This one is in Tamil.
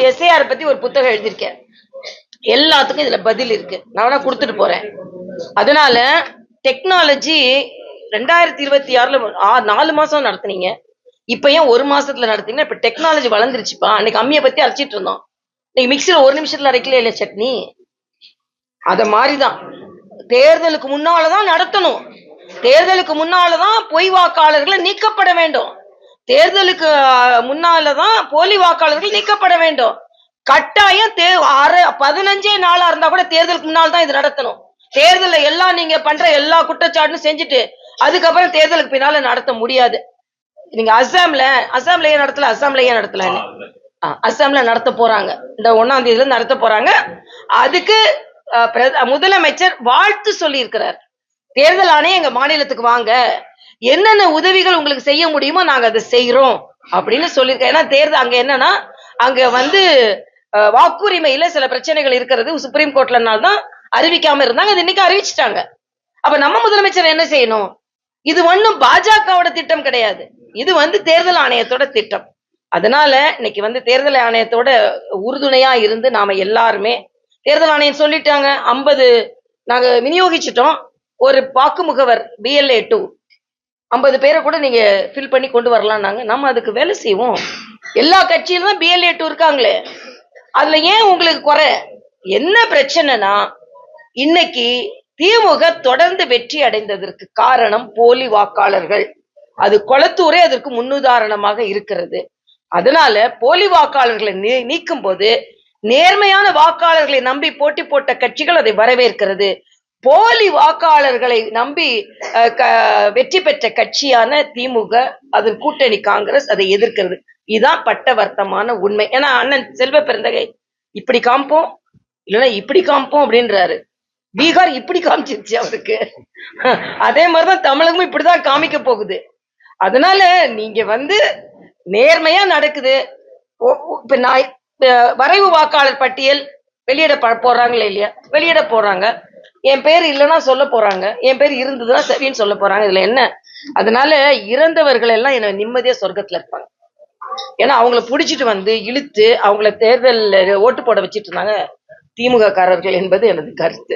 எஸ்ஏஆர் பத்தி ஒரு புத்தகம் எழுதியிருக்கேன். எல்லாத்துக்கும் இதுல பதில் இருக்கு. நான் வேணா கொடுத்துட்டு போறேன். அதனால டெக்னாலஜி ரெண்டாயிரத்தி இருபத்தி ஆறுல ஆ- நாலு மாசம் நடத்துனீங்க. இப்ப ஏன் ஒரு மாசத்துல நடத்தீங்கன்னா இப்ப டெக்னாலஜி வளர்ந்துருச்சுப்பா. அன்னைக்கு அம்மியை பத்தி அரைச்சிட்டு இருந்தோம். இன்னைக்கு மிக்சியில ஒரு நிமிஷத்துல அரைக்கல இல்லையா சட்னி? அத மாதிரிதான். தேர்தலுக்கு முன்னாலதான் நடத்தணும். தேர்தலுக்கு முன்னாலதான் பொய் வாக்காளர்களை நீக்கப்பட வேண்டும். தேர்தலுக்கு முன்னாலதான் போலி வாக்காளர்கள் நீக்கப்பட வேண்டும். கட்டாயம் தே அரை பதினஞ்சே நாளா இருந்தா கூட தேர்தலுக்கு முன்னால் தான் இது நடத்தணும். தேர்தல்ல எல்லாம் நீங்க பண்ற எல்லா குற்றச்சாட்டும் செஞ்சுட்டு அதுக்கப்புறம் தேர்தலுக்கு பின்னால நடத்த முடியாது. நீங்க அஸ்ஸாம்ல அஸ்ஸாம்ல ஏன் நடத்தல? அஸ்ஸாம்ல ஏன் நடத்தல? ஆ, அஸ்ஸாம்ல நடத்த போறாங்க. இந்த ஒண்ணாம் தேதியில நடத்த போறாங்க. அதுக்கு முதலமைச்சர் வாழ்த்து சொல்லி இருக்கிறார் தேர்தல் ஆணையம் எங்க மாநிலத்துக்கு வாங்க. என்னென்ன உதவிகள் உங்களுக்கு செய்ய முடியுமோ நாங்க அதை செய்யறோம் அப்படின்னு சொல்லியிருக்கேன். ஏன்னா தேர்தல் அங்க என்னன்னா அங்க வந்து வாக்குரிமையில சில பிரச்சனைகள் இருக்கிறது சுப்ரீம் கோர்ட்லனால தான் அறிவிக்காம இருந்தாங்க. அது இன்னைக்கு அறிவிச்சிட்டாங்க. அப்ப நம்ம முதலமைச்சர் என்ன செய்யணும்? இது ஒண்ணும் பாஜகவோட திட்டம் கிடையாது. இது வந்து தேர்தல் ஆணையத்தோட திட்டம். அதனால இன்னைக்கு வந்து தேர்தல் ஆணையத்தோட உறுதுணையா இருந்து நாம எல்லாருமே தேர்தல் ஆணையம் சொல்லிட்டாங்க ஐம்பது நாங்க விநியோகிச்சிட்டோம். ஒரு வாக்கு முகவர் பிஎல்ஏ டூ ஐம்பது பேரை கூட நீங்க ஃபில் பண்ணி கொண்டு வரலாம்னாங்க நம்ம அதுக்கு வேலை செய்வோம். எல்லா கட்சியிலும் தான் பிஎல்ஏ டூ இருக்காங்களே. அதுல ஏன் உங்களுக்கு குறை? என்ன பிரச்சனைனா இன்னைக்கு திமுக தொடர்ந்து வெற்றி அடைந்ததற்கு காரணம் போலி வாக்காளர்கள். அது கொளத்தூரே அதற்கு முன்னுதாரணமாக இருக்கிறது. அதனால போலி வாக்காளர்களை நீ- நீக்கும் போது நேர்மையான வாக்காளர்களை நம்பி போட்டி போட்ட கட்சிகள் அதை வரவேற்கிறது. போலி வாக்காளர்களை நம்பி அஹ், க- வெற்றி பெற்ற கட்சியான திமுக அதன் கூட்டணி காங்கிரஸ் அதை எதிர்க்கிறது. இதுதான் பட்டவர்த்தமான உண்மை. ஏன்னா அண்ணன் செல்வ பிறந்தகை இப்படி காமிப்போம் இல்லைன்னா இப்படி காமிப்போம் அப்படின்றாரு. பீகார் இப்படி காமிச்சிருச்சு அவருக்கு. அதே மாதிரிதான் தமிழகமும் இப்படிதான் காமிக்க போகுது. அதனால நீங்க வந்து நேர்மையா நடக்குது. இப்ப நான் வரைவு வாக்காளர் பட்டியல் வெளியிட போறாங்களே இல்லையா? வெளியிட போறாங்க என் பேர் இல்லைன்னா சொல்ல போறாங்க. என் பேர் இருந்ததுன்னா சரின்னு சொல்ல போறாங்க. இதுல என்ன? அதனால இறந்தவர்கள் எல்லாம் என்ன நிம்மதியா சொர்க்கத்துல இருப்பாங்க. ஏன்னா அவங்கள புடிச்சிட்டு வந்து இழுத்து அவங்கள தேர்தல் ஓட்டு போட வச்சிட்டு இருந்தாங்க. திமுக காரர்கள் என்பது எனது கருத்து.